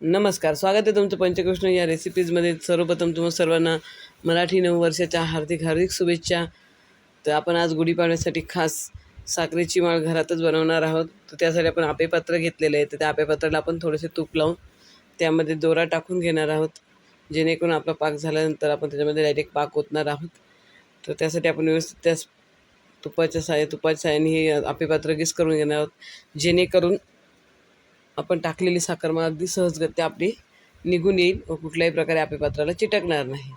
नमस्कार स्वागत आहे तुमचं पंचकृष्ण या रेसिपीजमध्ये सर्वप्रथम तुम्हा सर्वांना मराठी नऊ वर्षाच्या हार्दिक हार्दिक शुभेच्छा. तर आपण आज गुढीपाडव्यासाठी खास साखरेची माळ घरातच बनवणार आहोत. तर त्यासाठी आपण आपेपात्र घेतलेलं आहे तर त्या आपेपात्राला आपण थोडेसे तूप लावून त्यामध्ये दोरा टाकून घेणार आहोत. जेणेकरून आपला पाक झाल्यानंतर आपण त्याच्यामध्ये डायरेक्ट पाक ओतणार आहोत. तर त्यासाठी आपण व्यवस्थित त्या तुपाच्या साय तुपाच्या साह्याने हे आपेपात्र गीस करून घेणार आहोत. जेणेकरून आपण टाकलेली साखर मग अगदी सहजगत्या आपली निघून येईल. व कुठल्याही प्रकारे आपल्या पात्राला चिटकणार नाही.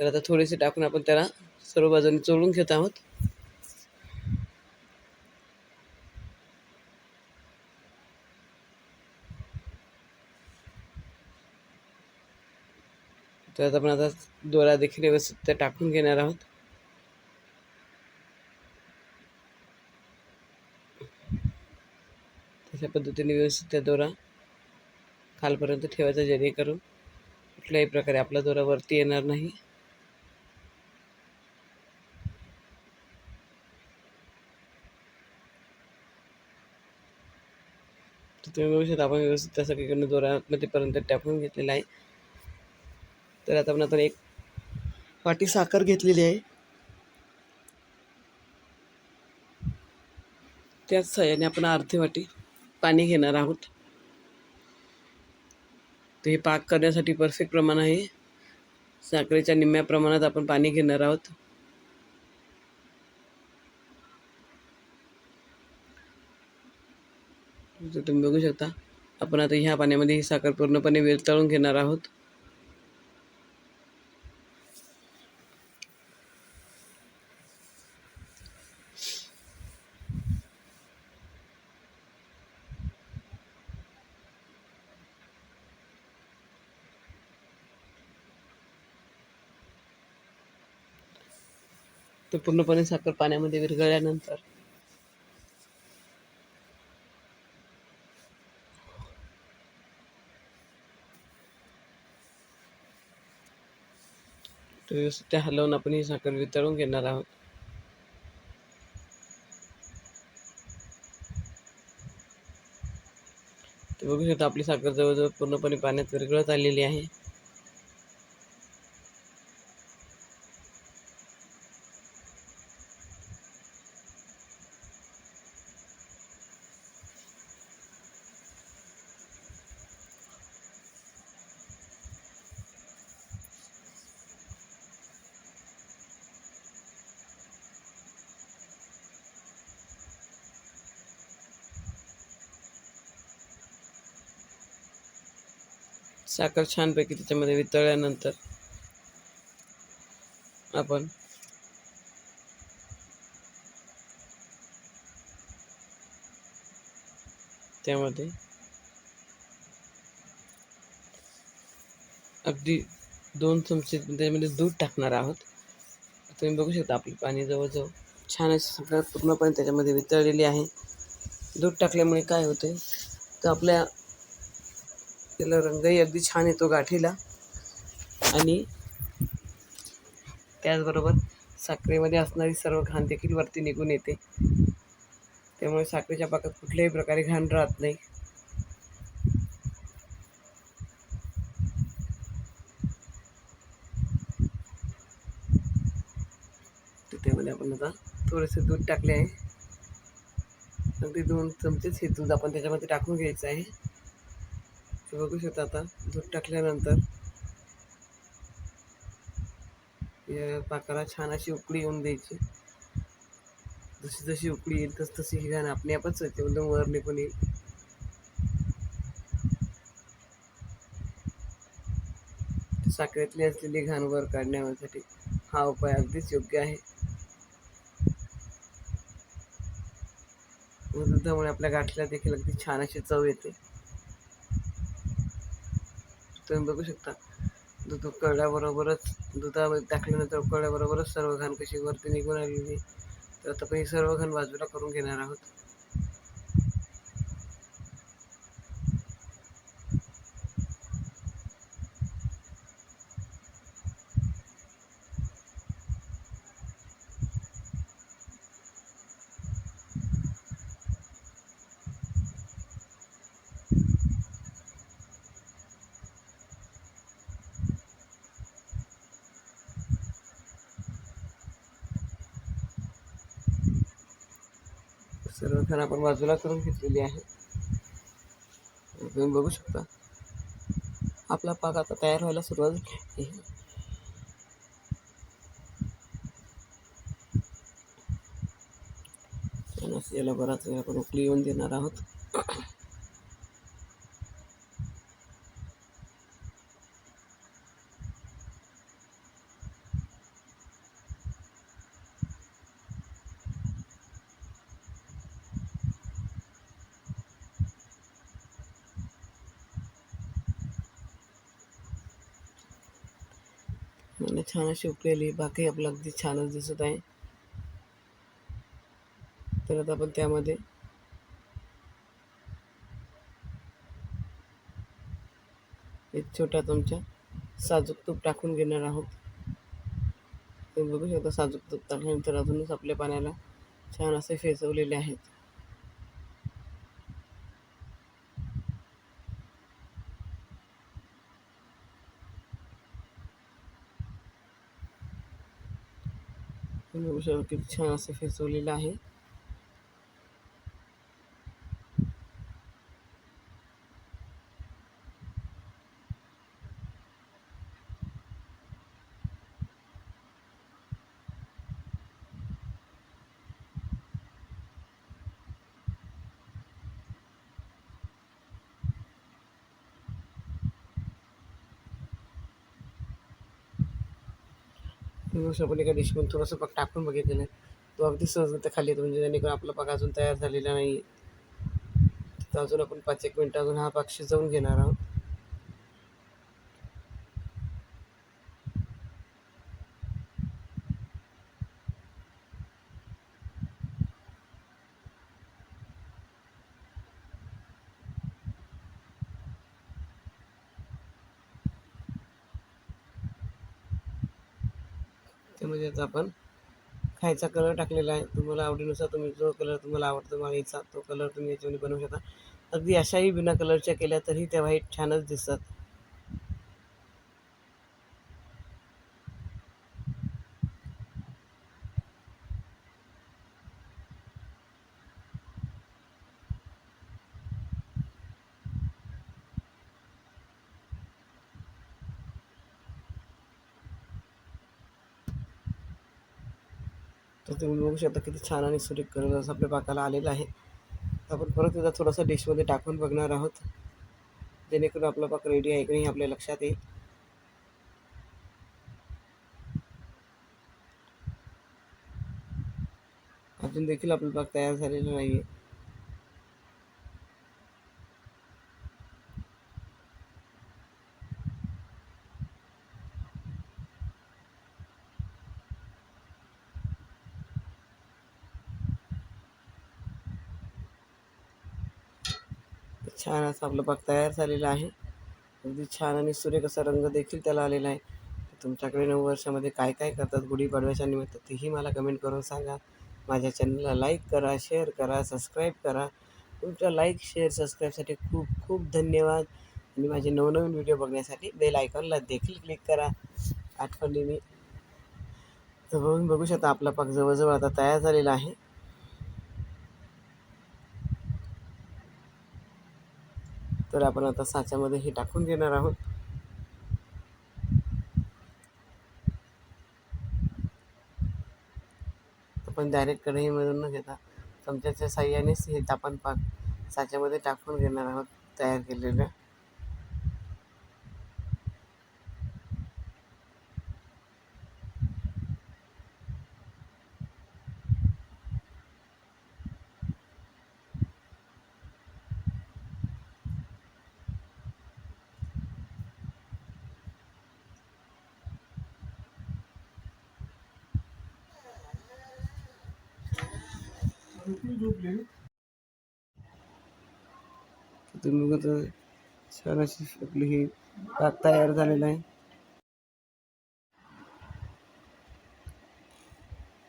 तर आता थोडेसे टाकून आपण त्याला सर्व बाजूने चोळून घेत आहोत. तर आपण आता दोरा देखील व्यवस्थित टाकून घेणार आहोत. अशा पद्धतीने व्यवस्थित त्या दोरा खालपर्यंत ठेवायचा जेणेकरून कुठल्याही प्रकारे आपला दोरा वरती येणार नाही. तर तुम्ही बघू शकता आपण व्यवस्थित त्या सगळीकडनं दोऱ्यामध्ये पर्यंत टाकून घेतलेला आहे. तर आता आपण आता एक वाटी साखर घेतलेली आहे. त्याच सहाय्याने आपण अर्धी वाटी पाणी घेणार आहोत. तर हे पाक करण्यासाठी परफेक्ट प्रमाण आहे. साखरेच्या निम्म्या प्रमाणात आपण पाणी घेणार आहोत. तुम्ही बघू शकता आपण आता ह्या पाण्यामध्ये ही साखर पूर्णपणे विरतळून घेणार आहोत. ते पूर्णपणे साखर पाण्यामध्ये विरघळल्यानंतर. तर व्यवस्थित ते हलवून आपण ही साखर वितळून घेणार आहोत. बघू शकता आपली साखर जवळजवळ पूर्णपणे पाण्यात विरघळत आलेली आहे. साखर छानपैकी त्याच्यामध्ये वितळल्यानंतर आपण त्यामध्ये अगदी दोन चमचे त्याच्यामध्ये दूध टाकणार आहोत. तुम्ही बघू शकता आपली पाणी जवळजवळ छान अशी पूर्णपणे त्याच्यामध्ये वितळलेली आहे. दूध टाकल्यामुळे काय होते तर आपल्या त्याला रंगही अगदी छान येतो गाठीला. आणि त्याचबरोबर साखरेमध्ये असणारी सर्व घाण देखील वरती निघून येते. त्यामुळे साखरेच्या पाकात कुठल्याही प्रकारे घाण राहत नाही. तर त्यामध्ये आपण आता थोडेसे दूध टाकले आहे. अगदी दोन चमचेच हे दूध आपण त्याच्यामध्ये टाकून घ्यायचं आहे. बघू शकता आता दूध टाकल्यानंतर. या पाकाला छान अशी उकळी येऊन द्यायची. जशी जशी उकळी येईल तस तशी ही घाण आपली आपच येते एकदम वर निघून येईल. साखरेतली असलेली घाण वर काढण्यासाठी हा उपाय अगदीच योग्य आहे. दुधामुळे आपल्या गाठीला देखील अगदी छान अशी चव येते. तुम्ही बघू शकता. दूध उकळल्याबरोबरच दुधामध्ये टाकल्यानंतर उकळल्याबरोबरच सर्व घाण कशी वरती निघून आलेली तर आता आपण ही सर्व घाण बाजूला करून घेणार आहोत. सर्व खण आपण बाजूला करून घेतलेली आहे. तुम्ही बघू शकता. आपला पाक आता तयार व्हायला सुरुवात झाली आहे. याला बराच वेळ आपण उकळी येऊन देणार आहोत. म्हणजे छान अशी उकळलेली बाकी आपलं अगदी छानच दिसत आहे. तर आता आपण त्यामध्ये एक छोटा चमचा साजूक तूप टाकून घेणार आहोत. तुम्ही बघू शकता साजूक तूप टाकल्यानंतर अजूनच आपल्या पाण्याला छान असे फेसवलेले आहेत. तुम्ही बघू शकता किती छान असं फेसवलेलं आहे. आपण एका डिशमध्ये थोडंसं पाक टाकून बघितलेलं आहे. तो अगदी सहजरित्या खाली येतो म्हणजे जेणेकरून आपला पाक अजून तयार झालेला नाही. तर अजून आपण पाच एक मिनटं अजून हा पाक शिजवून घेणार आहोत. त्याचा आपण खायचा कलर टाकलेला आहे. तुम्हाला आवडीनुसार तुम्ही जो कलर तुम्हाला आवडतो माळीचा तो कलर तुम्ही याच्यामध्ये बनवू शकता. अगदी अशाही बिना कलरच्या केल्या तरी त्या व्हाईट छानच दिसतात. तर तुम्ही बघू शकता किती छान आणि सुरेख कलर असं आपल्या पाकाला आलेला आहे. आपण परत एकदा थोडासा डिशमध्ये टाकून बघणार आहोत. जेणेकरून आपला पाक रेडी आहे की नाही हे आपल्या लक्षात येईल. अजून देखील आपला पाक तयार झालेला नाही आहे छान असं आपलं पाक तयार झालेलं आहे. अगदी छान आणि सूर्य कसा रंग देखील त्याला आलेला आहे. तुमच्याकडे नऊ वर्षामध्ये काय काय करतात गुढीपाडव्याच्या निमित्त तेही मला कमेंट करून सांगा. माझ्या चॅनलला लाईक करा शेअर करा सबस्क्राईब करा. तुमच्या लाईक शेअर सबस्क्राईबसाठी खूप खूप धन्यवाद. आणि माझे नवनवीन व्हिडिओ बघण्यासाठी बेल आयकॉनला देखील क्लिक करा. आठवणीने तर बघून बघू शकता आपला पाक जवळजवळ आता तयार झालेला आहे. तर आपण आता साच्यामध्ये हे टाकून घेणार आहोत. आपण डायरेक्ट कढईमधून न घेता चमच्याच्या साह्यानेच हे आपण पाक साच्यामध्ये टाकून घेणार आहोत तयार केलेलं. तुम्ही बघत छान अशी आपली ही. पाक तयार झालेला आहे.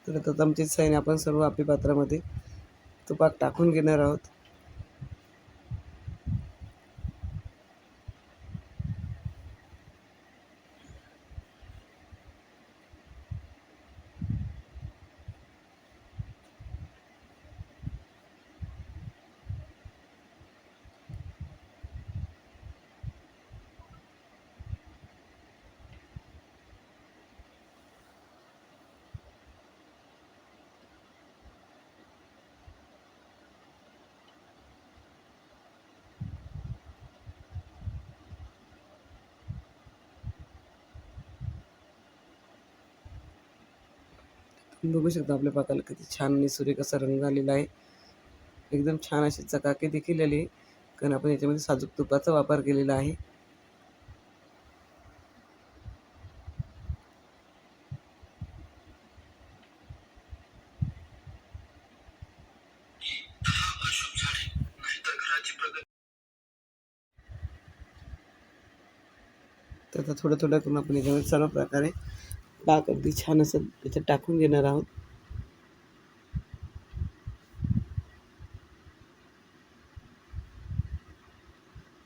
तर आता चमचेच साईने आपण सर्व आपल्या पात्रामध्ये तो पाक टाकून घेणार आहोत. बघू शकता आपल्या पाकाला किती छान आणि सूर्य कसा रंग आलेला आहे. एकदम छान अशी चकाकी देखील आली आहे. कारण आपण याच्यामध्ये साजूक तुपाचा वापर केलेला आहे. तर आता थोडं थोडं करून आपण याच्यामध्ये सर्व प्रकारे पाक अगदी छान असं त्याच्यात टाकून घेणार आहोत.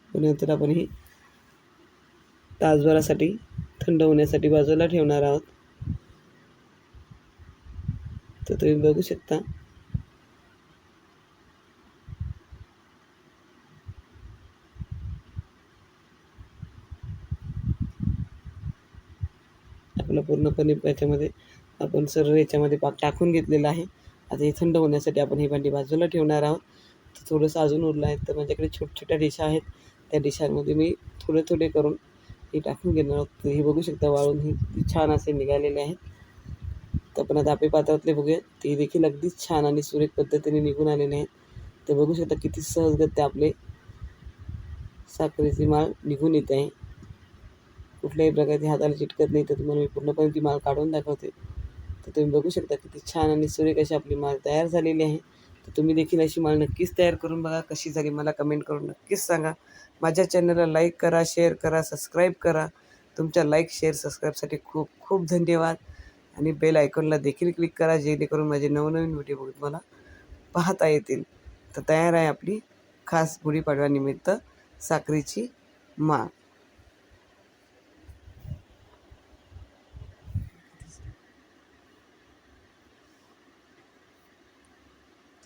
नंतर आपण ही तासभरासाठी थंड होण्यासाठी बाजूला ठेवणार आहोत. तर तुम्ही बघू शकता. आपलं पूर्णपणे याच्यामध्ये आपण सर्व याच्यामध्ये पाक टाकून घेतलेला आहे. आता हे थंड होण्यासाठी आपण ही भांडी बाजूला ठेवणार आहोत. तर थोडंसं अजून उरलं आहे. तर माझ्याकडे छोट्या छोट्या डिशा आहेत. त्या डिशांमध्ये मी थोडे थोडे करून हे टाकून घेणार आहोत. तर हे बघू शकता वाळून ही छान असे निघालेले आहेत. तर आपण आता आपे पात्रातले बघूया. ते देखील अगदीच छान आणि सुरेख पद्धतीने निघून आलेले आहेत. तर बघू शकता किती सहजगत्या आपले साखरेची माळ निघून येत आहे. कुठल्याही प्रकारची हाताला चिटकत नाही. तर तुम्हाला मी पूर्णपणे ती माळ काढून दाखवते. तर तुम्ही बघू शकता किती छान आणि सुरेख अशी आपली माळ तयार झालेली आहे. तर तुम्ही देखील अशी माळ नक्कीच तयार करून बघा. कशी झाली मला कमेंट करून नक्कीच सांगा. माझ्या चॅनलला लाईक करा शेअर करा सबस्क्राईब करा. तुमच्या लाईक शेअर सबस्क्राईबसाठी खूप खूप धन्यवाद. आणि बेल आयकॉनला देखील क्लिक करा जेणेकरून माझे नवनवीन व्हिडिओ बघून मला पाहता येतील. तर तयार आहे आपली खास गुढीपाडव्यानिमित्त साखरेची माळ.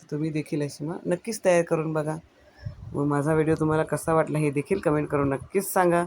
तर तुम्ही देखील अशी मग नक्कीच तयार करून बघा. व माझा व्हिडिओ तुम्हाला कसा वाटला हे देखील कमेंट करून नक्कीच सांगा.